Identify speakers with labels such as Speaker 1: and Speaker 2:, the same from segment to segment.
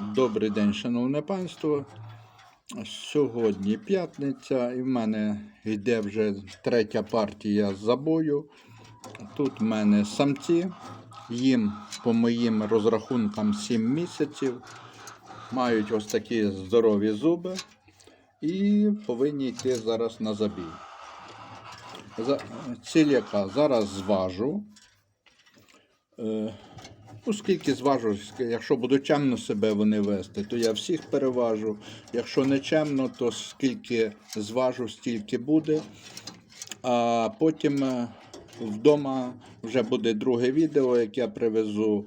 Speaker 1: Добрий день, шановне панство. Сьогодні п'ятниця і в мене йде вже третя партія забою. Тут в мене самці, їм по моїм розрахункам 7 місяців. Мають ось такі здорові зуби і повинні йти зараз на забій. За- Ціль яка? Зараз зважу. Е, Ну, зважу, якщо буду чемно себе вони вести, то я всіх переважу. Якщо не чемно, то скільки зважу, стільки буде. А потім е, вдома вже буде друге відео, як я привезу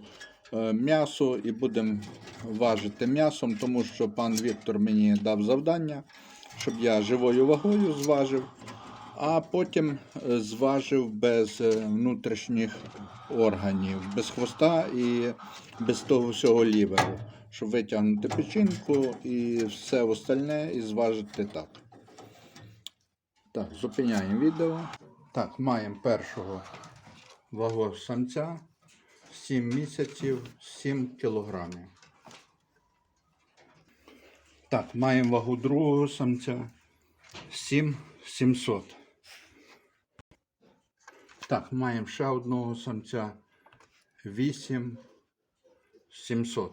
Speaker 1: е, м'ясо і будемо важити м'ясом, тому що пан Віктор мені дав завдання, щоб я живою вагою зважив, а потім е, зважив без е, внутрішніх органів, без хвоста і без того всього ліверу, щоб витягнути печінку і все остальне і зважити так. Так, зупиняємо відео. Так, маємо першого вагу самця 7 місяців 7 кілограмів. Так, маємо вагу другого самця 7 700. Так, маємо ще одного самця 8 700.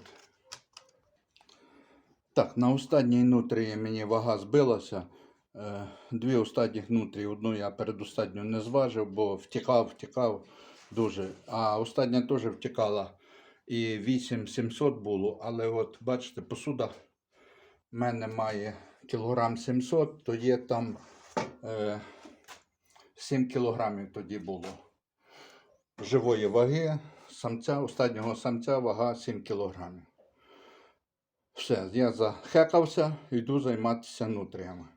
Speaker 1: Так, на останній нутрії мені вага збилася. Е, Дві останніх нутрії, одну я передостанню не зважив, бо втікав, втікав дуже. А остання теж втікала. І 8700 було. Але от бачите, посуда в мене має кілограм 700, то є там е, 7 кілограмів тоді було. Живої ваги самця, останнього самця вага 7 кілограмів. Все, я захекався, йду займатися нутріями.